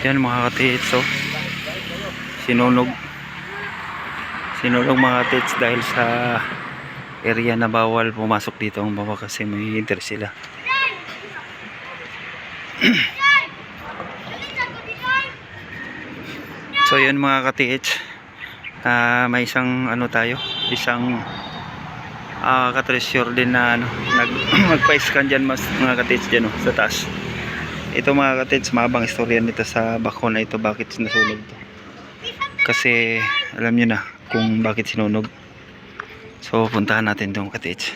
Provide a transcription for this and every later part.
Yan mga katits oh. Sinunog. Sinunog mga katits dahil sa area na bawal pumasok dito ang baba kasi may inter sila. So yun mga katits. Ah, may isang ano tayo, isang ah katresure din na ano, nag magpa-scan diyan mas mga katits diyan oh, sa taas. Ito mga katits, mabang istorya nito sa bako na ito bakit nasunog to. Kasi alam niyo na kung bakit sinunog. So puntahan natin tong katits.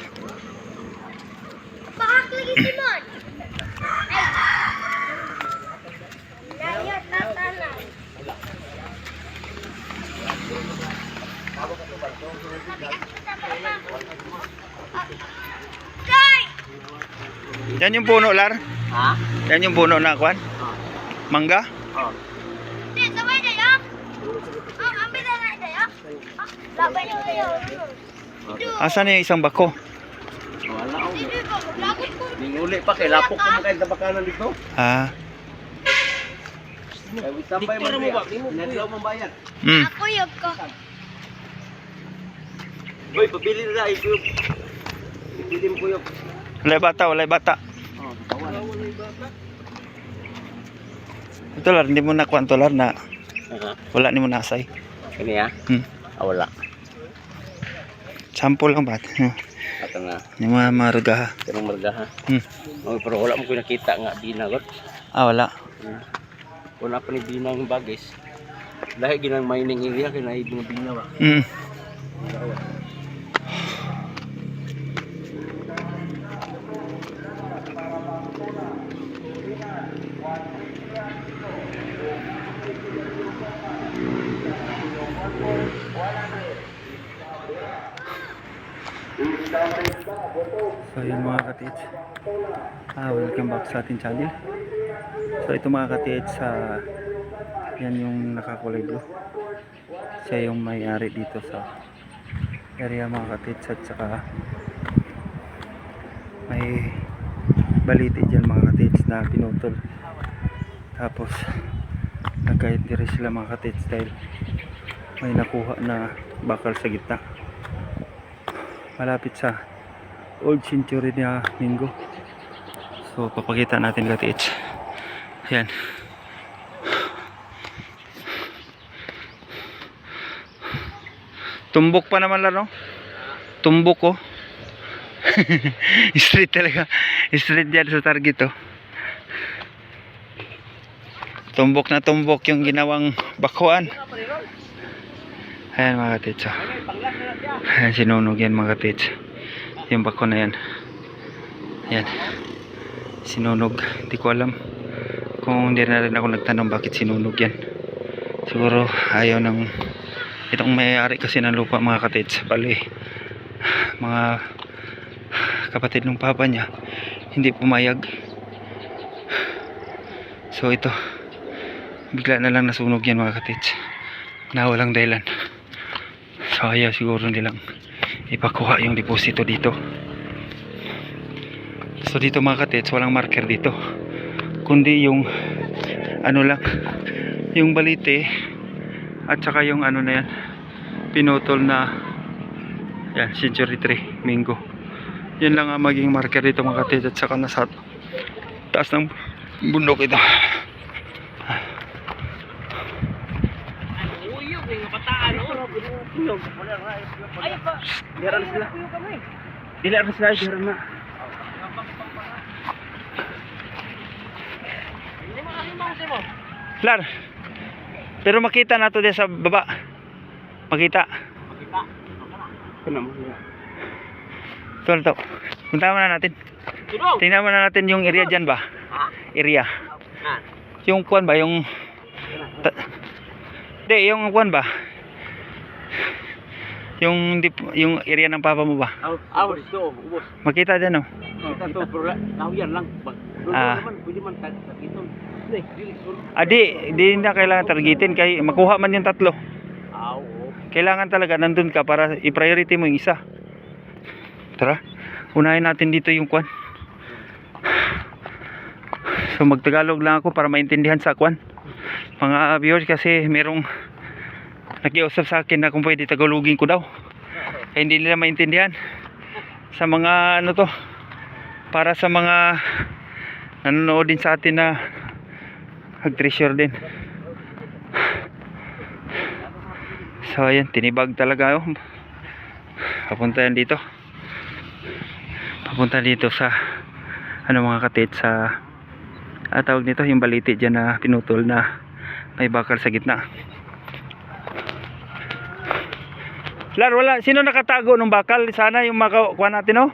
Yan yung puno lar. Ha? Yan yung puno na kwan. Mangga. Oh. Di, sabay na yun. Ang ambil na na yun. Labay na yun. Asan yung isang bako? Wala ako. Hindi ko, maglagot ko. Ninguli pa kay lapok ko mga sa bakanan dito. Ah. Kay tambay man mo ba? Naglaw man bayad. Mm. Ako yung ko. Boy, pabili na ito. Pabili mo kuyo. Walay bata, walay bata. Oh, tawala. Ito lar, hindi mo na kwan to lar na wala ni mo nasay. Kini ya? Hmm. Ah, wala. Sample lang ba? Hmm. Ato nga. Yung mga marga. Kanang marga ha. Hmm. Oh, pero wala mo ko nakita nga dinagot. Ah, wala. Hmm. Wala pa ni binang bagis. Dahil ginang mining area kay naib nga binawa. Mm. So yun mga katits ah, Welcome back sa ating channel. So ito mga katits sa Yan yung nakakulay blue. Siya yung may-ari dito sa area mga katits At saka May baliti dyan mga katits na pinutol. Tapos Nagkahit diri sila mga katits Dahil may nakuha na bakal sa gitna. Malapit sa old century na Mingo. So, papakita natin katits. Ayan. Tumbok pa naman laro. Tumbok ko. Straight talaga. Straight dyan sa target oh. Tumbok na tumbok yung ginawang bakuan. Ayan mga katits. oh. Ayan, sinunog yan mga katits. Yung bako na yan. Ayan. Sinunog. Hindi ko alam kung hindi na rin ako nagtanong bakit sinunog yan. Siguro ayaw ng itong may-ari kasi ng lupa mga katits. Bali, mga kapatid ng papa niya hindi pumayag. So ito, bigla na lang nasunog yan mga katits. Na walang dahilan. So ayaw siguro nilang ipakuha yung deposito dito. So dito mga katits, walang marker dito. Kundi yung ano lang, yung balite at saka yung ano na yan, pinutol na yan, century 3, Mingo. Yan lang ang maging marker dito mga katits at saka nasa taas ng bundok ito. Yung pataan oh. Uyog. Ay pa. Diran sila. Dili ra sila diran na. Lar, pero makita na to din sa baba. Makita. Kana mo. Ito, ito. Punta na natin. Tingnan muna natin yung area dyan ba? Ha? Area. Ha. Yung kuan ba? Yung... Hindi, yung kuan ba? Yung, dip- yung area ng papa mo ba? Aw dito, ubos. Makita dyan oh. Kita to pero nahuyan lang. Ah. Adi, di na kailangan targetin kay makuha man yung tatlo. Aw. oh. Kailangan talaga nandun ka para i-priority mo yung isa. Tara, unahin natin dito yung kwan. So magtagalog lang ako para maintindihan sa kwan. Mga viewers kasi merong nakiusap sa akin na kung pwede tagalogin ko daw. Kaya hindi nila maintindihan. Sa mga ano to, para sa mga nanonood din sa atin na nag-treasure din. So ayan, tinibag talaga oh. Papunta yan dito. Papunta dito sa ano mga katit sa ah, tawag nito yung baliti dyan na pinutol na may bakal sa gitna. Lar, wala. Sino nakatago ng bakal? Sana yung makakuha natin, oh.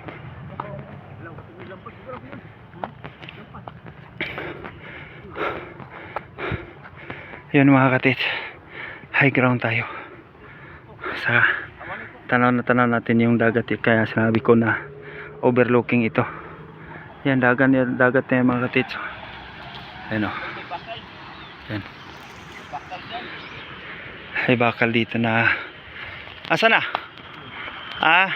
Yun mga katit. High ground tayo. Sa tanaw na tanaw natin yung dagat. eh. Kaya sinabi ko na overlooking ito. Yan, dagat, yan, dagat na yan mga katit. Ayan, oh. Yan. Ay bakal dito na Asa na? Ah.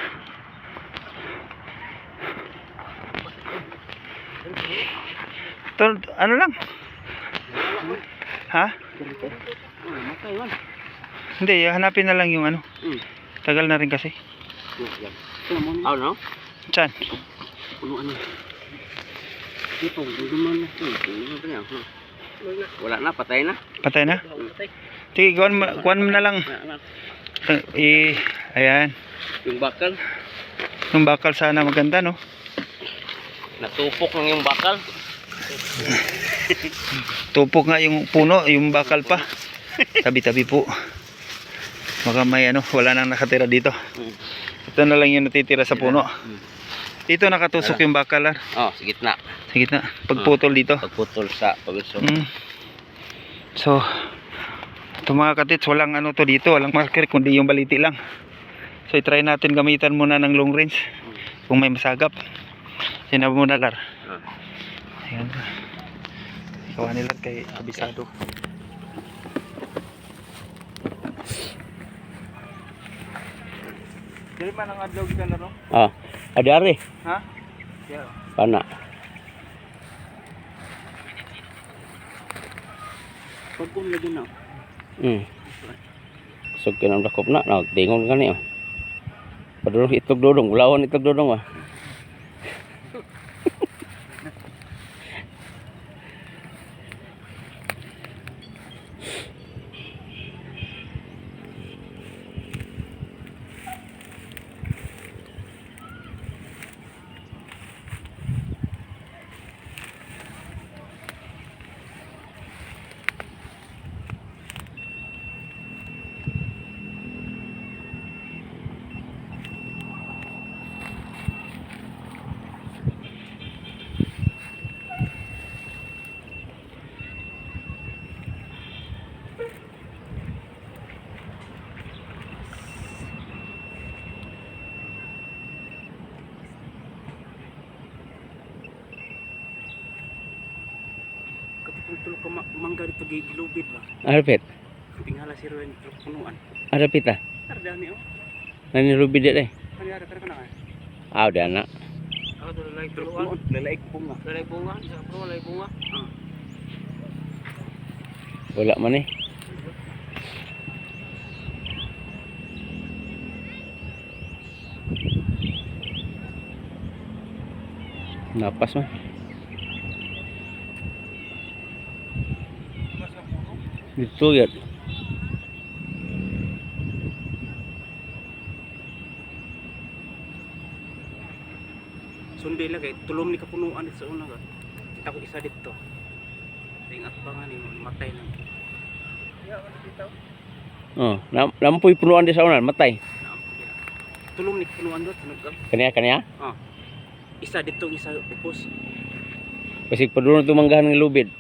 To, ano lang? Ha? Hindi, hanapin na lang yung ano. Hmm. Tagal na rin kasi. Aw no? Saan? Puno ano? Dito, duduman na ito. Wala na, patay na. Patay na? Sige, kuhan mo, kuhan mo na lang. Eh, ayan. Yung bakal, Yung bakal sana maganda, no? natupok lang yung bakal. Tupok nga yung puno, yung bakal pa. Tabi-tabi po. Baka may ano, wala nang nakatira dito. Hmm. Ito na lang yung natitira sa puno. Dito nakatusok yung bakal, ah. Oh, sa gitna. Sa gitna. Pagputol dito. Pagputol sa pagusok. Mm. So, ito mga katits, walang ano to dito, walang marker, kundi yung baliti lang. So, i-try natin gamitan muna ng long range. Kung may masagap. Sinabi mo na, Lar. Ah. Ayan. Ikaw nila kay kabisado. Dili man ang adlaw kita laro. Ah, adari. Ha? Yeah. Pana. Pagkong lagi na. Hmm. Sug kinang dakop na, nagtingon gani oh. Padulong itlog dodong, ulawon itlog dodong ah. Kapag tulog ka mangga dito gilubid ba? Arapit. Tingala si Ruben punuan. Arapit ah. Tardani oh. Nani rubi dit eh. Kanyara ka na. Ah, udah na. Ako to lalay tuluan. Lalay bunga. Lalay bunga, isa pa lalay bunga. Ah. Wala man eh. Napas man. Dito yan. Sunday lang kay tulom ni kapunuan sa una ka. Kita ko isa dito. Tingat pa nga ni matay lang. Ya, ano dito? Oh, lam lampuy punuan di sa unan, matay. Tulom ni kapunuan doon sunod ka. Kaniya kaniya. Isa dito isa upos. Kasi padulong ito manggahan ng lubid.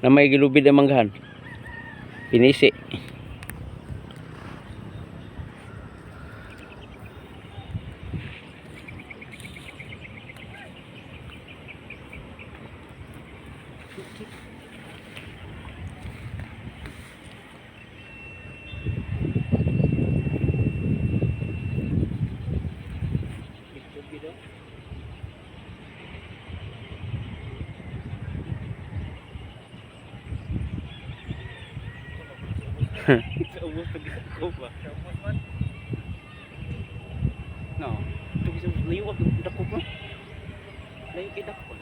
Na may gilubid ang manggahan. Pinisi. Sa ubos pag ko ba. No. Ito kasi layo ako dako pa. Layo kay dako.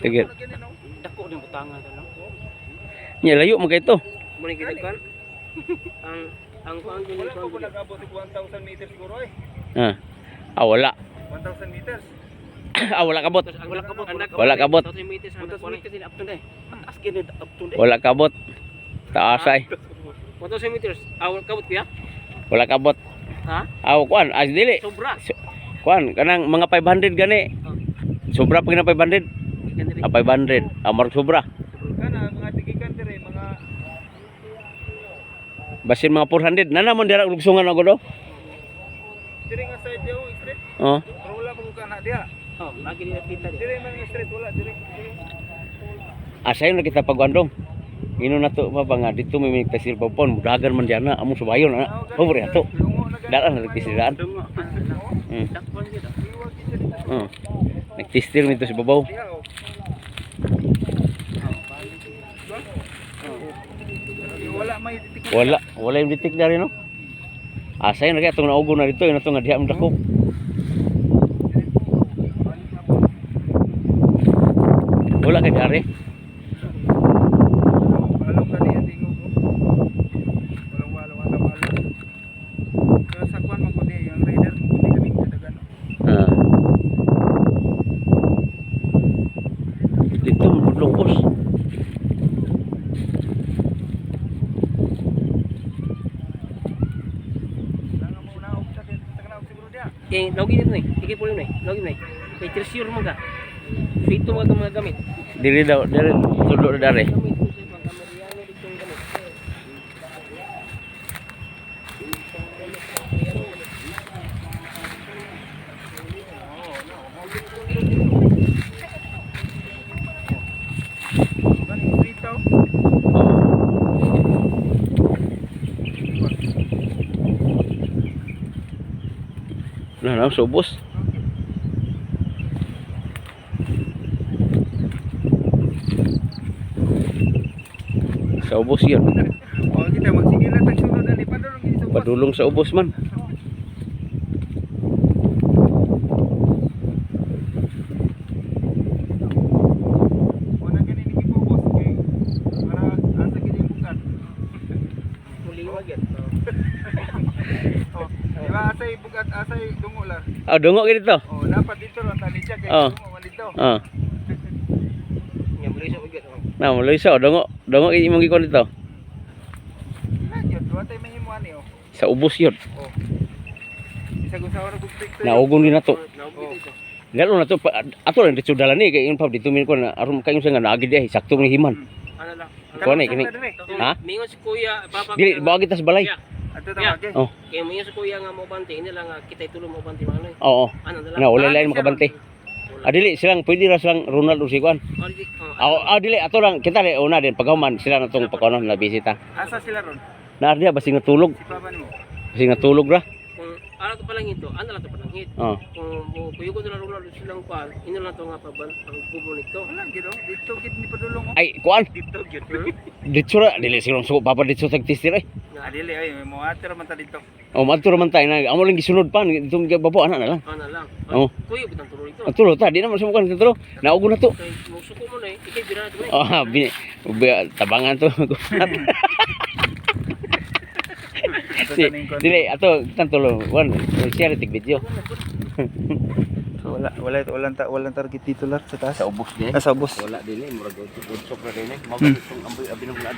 Tigit. Dako din butangan to no. Nya layo mo kay to. Muna kita kan ang ang kuan din Wala ko ng 1,000 meters siguro eh. Ah. Ah wala. 1,000 meters. ah wala kabot. wala kabot Wala kabot. 1,000 meters ang kuan din up to day As kinid up to date. Wala kabot. Taasay. 1,000 meters awal kabot kuya Wala kabot. ha Aw kuan, as dili. sobra Kuan kanang mga 500 gani. Sobra pag na 500. Ikan diri. Ah 500. Ah marag sobra. Kana mga tigikan dire mga Basin mga 400. Na naman dira lugsungan ako do. dire nga side yo straight. Oh. Pero wala pa ko kana diha. oh lagi dia kita dia Dire man straight wala dire. Asayon na kita pagwandong. Ino na to pa nga dito may may tasil pon mudagan man diana amo subayon ana. Pobre ato. Lungo na gani. Daan na nagtisidaan. dungo Hmm. Oh. Nagtistil nito si babaw. Diha oh. Wala may titik. Wala, wala yung detik dari no. Asay na kaya itong naugo na dito, yun itong nga ang dakop. Wala kay dari. Balong gani ang tingog ko. Walang wala wala wala. Pero sa kwan man kundi yung rider mo kundi kami kadagan. Ah. Dito lungkos. Lang mo na og sa sa kana diha. eh lagi dito ni ikay pulo ni lagi ni kay treasure mo ka Fito mo ka mga gamit Dili daw, dili tulo na dari. gamit ko sa mga kameryano dito yung gamit Gani street daw. Nah, subos. Sa ubos yun. Oh kita magsigilan tag sulod ani padulong sa bus. Padulong sa ubos man. Wala gani ni gibubos kay para asa gid yung bukat. muli mo gyud Oh, di ba asay bukat asay Ah, dungo gid ito. Oh, dapat dito lang tali siya kay Oh. dungo dito. Nya muli sa gyud oh nah, muloy sa dungo. Dungo gid imong gikon dito. Na jud wa tay mahimo ani oh. Sa ubos yun. Oh. Isa ora bugtik to. Naugon din na to. naugid dito Lalo na to, ato lang dito dalan ni kay pa dito min ko na aron kayo sa nga naagi di sakto ni himan. ano lang Kuha na, kini. Ha? mingon si kuya papa Dili bawa kita sa balay. Ato Yeah. Oh, kaya mingon si kuya nga mo bante ini lang nga kita tulong mo bante mga ano oo. ano na lang Na wala lain makabante. Ah, dili silang pwede ra silang Ronald o si Kwan. Ah, ah, dili ato lang kita li una din paghuman sila na tong pagkuno na bisita. Asa sila ron? Na diya basing natulog, Si papa nimo. basing natulog ra. Ano to palang ito ano lang to palang hit Oh. kung mo kuyo ko na ronaldo silang kwan ino lang to nga paban ang kubo nito Wala gid oh. Dito gid ni padulong oh. Ay, kuan, Dito gid. dito ra dili silang suko papa dito sa tistir ay. Ah, dili ay mo ater man ta dito. Oh, madto man tayo na amo lang gisunod pa itong babo ana na lang. ano lang Oh. kuyo bitang tulo ito Ang tulo ta, di naman sumukan sa tulo. Naugo na to. musuko mo na eh ikay bira na to eh Oh, tabangan to. Si, dili ato tantulo wan share tig video. Wala wala walang ta walang target dito lar sa taas. Sa ubos niya. Nasa bus. Wala din eh, murag udsok na din eh. Mao Hmm. itong amboy abinulad.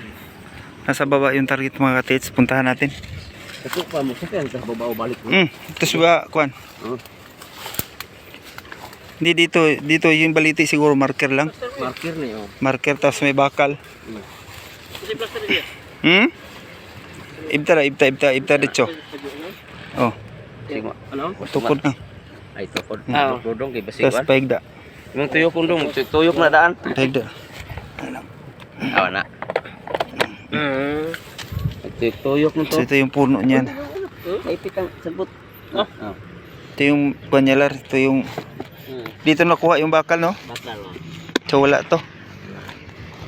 Nasa baba yung target mga katits. Puntahan natin. Ito pa mo sa sa babaw balik mo. Hmm. Tapos ba, kuan? Oh. Hindi dito, dito yung baliti siguro marker lang. Marker ni oh. Marker tapos may bakal. niya Hmm? Ibta ra, ibta, ibta, ibta dito. Oh, ano tukod na. Ay tukod. Ah. Ah, tudong kay basig Tapos wan. paigda. Yung tuyok kundong, tuyok na daan. Paigda. Awa na. Hmm. Ito yung tuyok mo to. Ito yung puno niyan. Naipit ang sabot. Ah. Ah. Ito yung panyalar. Ito yung... Hmm. Dito nakuha yung bakal, no? Bakal mo. So wala to.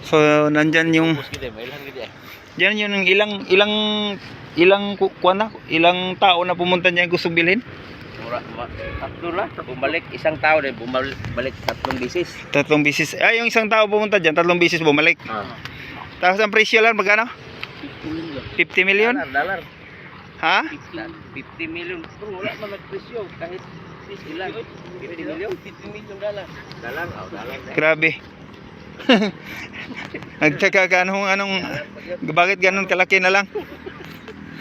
So nandyan yung... Yan yun yung ilang... Ilang... Ilang ku- kuwan na? Ilang tao na pumunta niya gusto bilhin? Mura, ma, tatlo na. Bumalik isang tao din. Bumalik balik tatlong bisis. Tatlong bisis. Ay, yung isang tao pumunta dyan, tatlong bisis bumalik. Ah. Tapos ang presyo lang, magkano? 50 million? Dalar, dalar. Ha? 50 million. Pero wala man nagpresyo. Kahit ilan. 50 million? 50 million dalar. Dalar, oh, dalar. Grabe. Nagtaka ka anong, anong, bakit ganun kalaki na lang?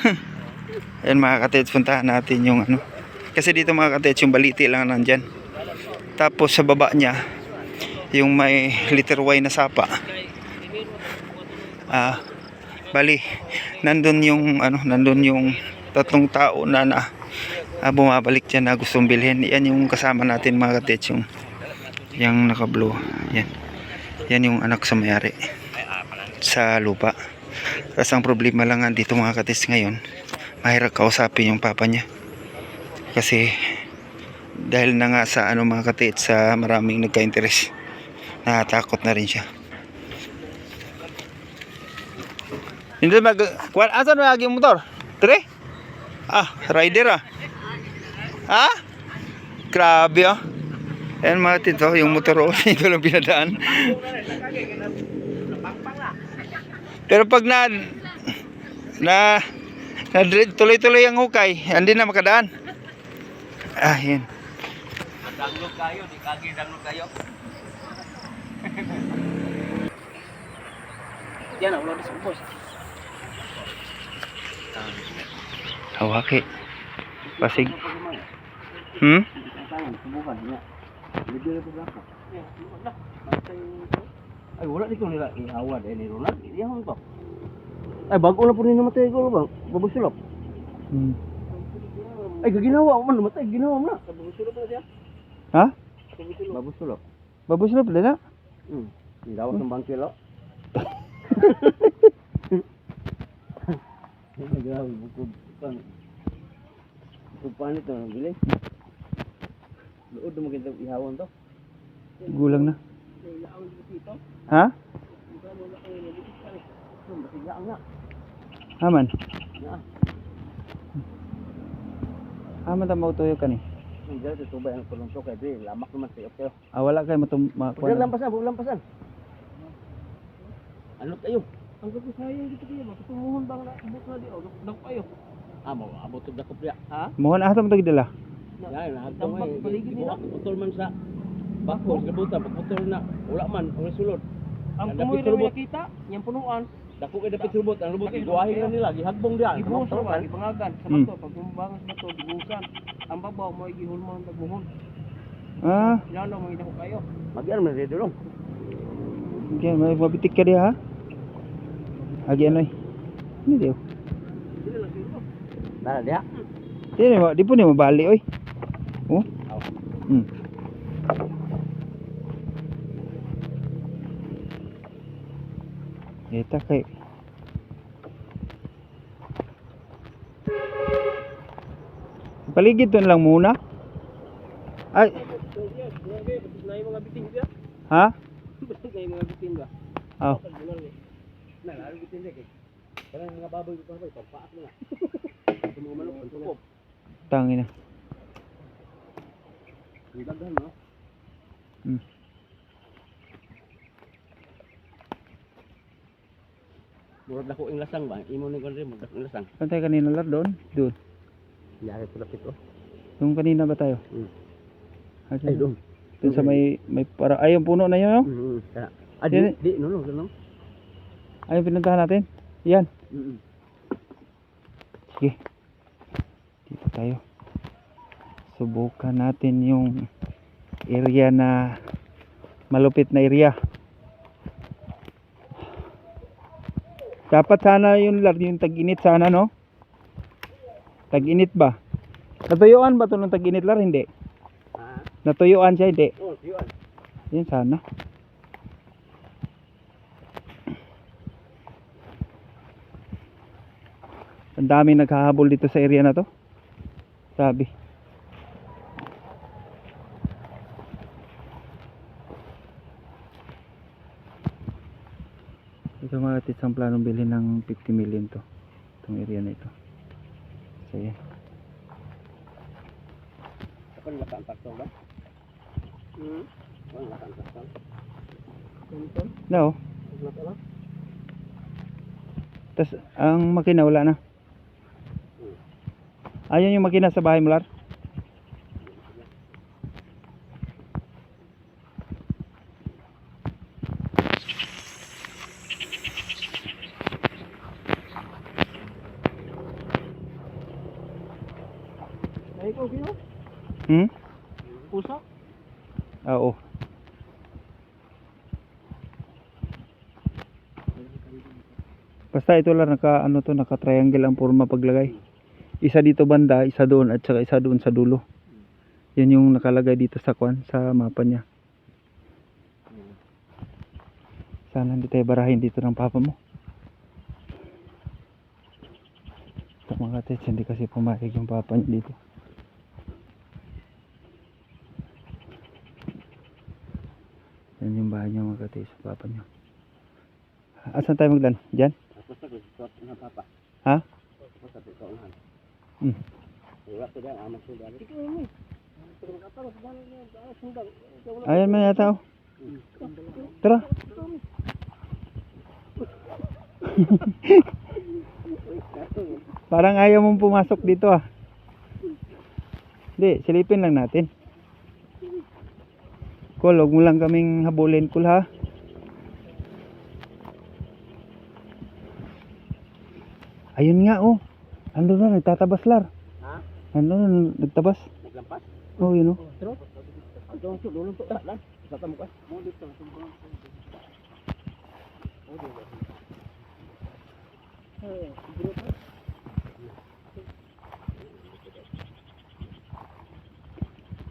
Ayan mga katets, puntahan natin yung ano. Kasi dito mga katets, yung baliti lang nandyan. Tapos sa baba niya, yung may liter Y na sapa. Ah, bali, nandun yung, ano, nandun yung tatlong tao na na ah, bumabalik dyan na gustong bilhin. Yan yung kasama natin mga katets, yung yung naka-blue. Yan. Yan yung anak sa mayari sa lupa. Tapos ang problema lang dito mga katis ngayon, mahirap kausapin yung papa niya. Kasi dahil na nga sa ano mga katis sa maraming nagka-interest, natatakot na rin siya. Hindi mag... Kuan, asan lagi yung motor? Tre? Ah, rider ah. Ha? Grabe ah. Ayan mga tito, yung motor oh, dito lang pinadaan. Pero pag na na na tuloy-tuloy ang hukay, hindi na makadaan. Ah, yun. Danglog kayo, di kagi danglog kayo. Yan, wala di sa boss. Hawaki. Pasig. Hmm? Subukan Bigyan ito berapa? Ay, wala dito nila ihawa dahil ni Ronald. Iyawan ko. Ay, bago na po rin namatay ko bang? Babusulap. hmm. Ay, gaginawa man namatay. Ginawa mo na. Babusulap na siya. Ha? Babusulap. Babuslop din na. Hmm. Gawak ng bangkilo. Ay, grabe. Bukod. Pan. Bukod pa nito. Bili. Luod mo kita ihawan to. Gulang na. Ha? Na. Ya. Haman ta mo tuyo ka ni. Ang dyan sa tubay ang kulong to kay Dre. Lamak naman sa iyo. Ah, wala kay matum ma Huwag lampasan, huwag lampasan. Ano kayo? Ang gabi sayang dito kayo, matutumuhon bang na na di o nag kayo. Ah, mo abot og dakop ya. Ha? Mohon ato mo dala. Yan, nahagtong Tambak ay paligid nila. putol man sa bako, sa kabutan, pagputol na. Wala man, wala sulod. Ang Ang dapit na nakita, yung punuan, Dako kay dapat sulbot, ang lubot iguahin na nila, gihagbong diyan. ibuhos ra, ipangagan sa bato, pag bumbangas bato, gibuhusan. Ang babaw mo igihulmon tagbuhon. Ah, Lalo mo ina ko kayo. Magyar man dito dong. okay, may mabitik ka diha ha. Agi ano eh. Ini dia. Dala dia. Di mo, di po ni mabali oy. Oh. Hmm. Eta kay Paligid to lang muna. Ay, ha? Ba? Oh. Na, lalo bitin kay. Karang mga baboy ko pa, papaak na. Mga manok, pantukop. Tangin na. Ang daghan no. Hmm. Murag dako ing lasang ba? Imo ni kon rin, murag dako ing lasang. Saan tayo kanina lar doon? Doon. Yari ko lapit oh. Yung kanina ba tayo? Hmm. Ah, Ay, dong. Doon sa may, may para, ay yung puno na yun, no? Mm. Ah, di, Yan- di, no, no, no. Ay, yung pinuntahan natin. Yan. Mm. Sige. Dito tayo. Subukan natin yung area na malupit na area. Dapat sana yung lar yung tag-init sana no? Tag-init ba? Natuyuan ba 'to ng tag-init lar hindi? Natuyuan siya hindi. oh, yun. Sana. Ang daming naghahabol dito sa area na to. Sabi. Ito mga katits ang planong bilhin ng 50 million to. Itong area na ito. So yan. Kapan laka ang takto ba? Hmm. Kapan laka ang takto? Ganito. No. Tas ang makina wala na. Ayun yung makina sa bahay mo, Lar. Ay, ko, kino? Hmm? Pusa? Ah, Oo. Basta ito lang naka ano to naka triangle ang forma paglagay. Isa dito banda, isa doon at saka isa doon sa dulo. Yan yung nakalagay dito sa kwan sa mapa niya. Sana hindi tayo barahin dito ng papa mo. Ito mga tets, hindi kasi pumayag yung papa niya dito. Yan yung bahay niya mga sa papa niya. Asan tayo magdan? Diyan? Ha? Hmm. Ayan man yata oh. Tara. Parang ayaw mong pumasok dito ah. Hindi, silipin lang natin. Kul, huwag mo lang kaming habulin, Kul ha. Ayun nga oh. Ando na, nagtatabas lar. Ha? Ano na, nagtabas. Naglampas? Oh, yun oh. Pero, Ito ang sulo ng tuta lang. Sa tamo ka. Mo dito.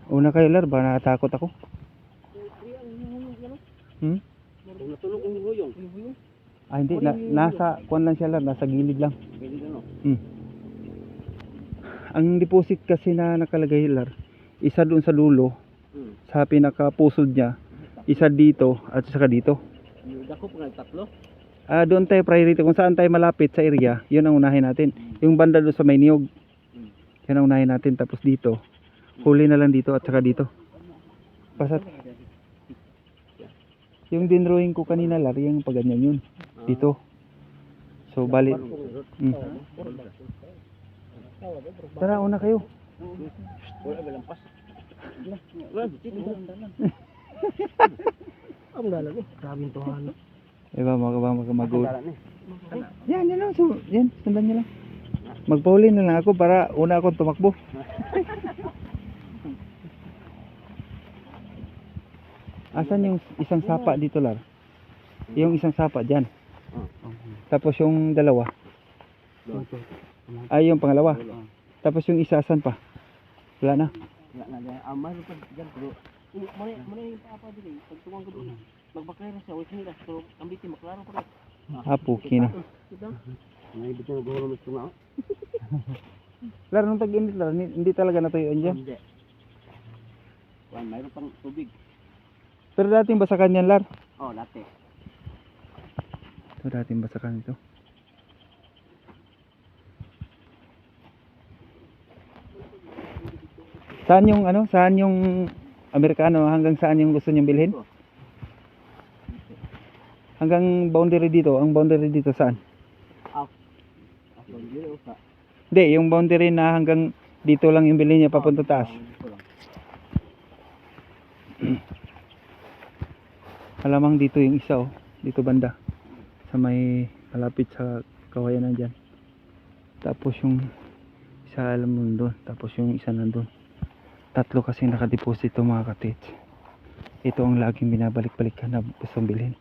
Una kayo lar, ba natakot ako? Hmm? Kung natulog ang huyong. Ah, hindi. Na, nasa, kuan lang siya lar, nasa gilid lang. Pwede na no. Hmm. Ang deposit kasi na nakalagay lar, isa doon sa dulo, Hmm. sa pinakapusod niya, isa dito at saka dito. Yung dako pa tatlo. Ah, doon tayo priority kung saan tayo malapit sa area, 'yun ang unahin natin. Yung banda doon sa may niyog. Yan ang unahin natin tapos dito. Huli na lang dito at saka dito. Pasat. Yung dinrawing ko kanina lar, yung paganyan yun. Dito. So bali. Mm. Tara, una kayo. Wala ba lampas? Ang dalag eh. Grabing tuhan. Diba, mag mag mag mag Dalan eh. Yan, yan lang. So, yan, sundan nyo lang. Magpahuli na lang ako para una akong tumakbo. Asan yung isang sapa dito, Lar? Yung isang sapa dyan. Oh. Tapos yung dalawa. Ay, yung pangalawa. Tapos yung isa, asan pa? Wala na. Wala na. Ah, mayroon pa dyan. Pero Muna yung papa dili. Pag tuwang gabi. Na siya. Huwag nila. Pero ang biti maklaro pa rin. Apo, kina. Ito. may bito na gulo ito nga. oh. Lar, nung tag-init, Lar, hindi, talaga natuyuan dyan. Hindi. Wala, mayroon pang tubig. Pero dating basakan yan, Lar. Oh, dati. Ito dating basakan ito. Saan yung ano? Saan yung Amerikano? Hanggang saan yung gusto niyong bilhin? Hanggang boundary dito. Ang boundary dito saan? Hindi, yung boundary na hanggang dito lang yung bilhin niya papunta taas. Ito lang. Alamang dito yung isa oh. Dito banda. Sa may malapit sa kawayan na dyan. Tapos yung isa alam mo doon. Tapos yung isa nandun. Tatlo kasi nakadeposit itong mga katits. Ito ang laging binabalik-balikan na gustong bilhin.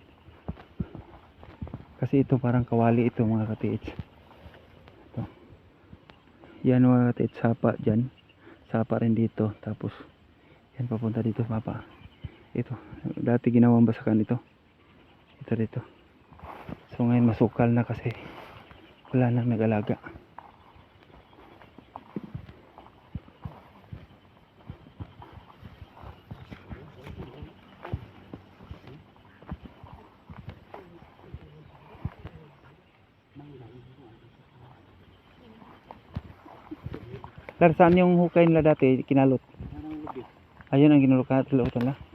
Kasi ito parang kawali ito mga katits. Ito. Yan mga katits. Sapa dyan. Sapa rin dito. Tapos yan papunta dito mapa ito. Dati ginawang basakan ito. Ito dito. So ngayon masukal na kasi wala nang nagalaga. Lar, saan yung hukay nila dati, kinalot? Ayun ang ginulot na, tilutan lang.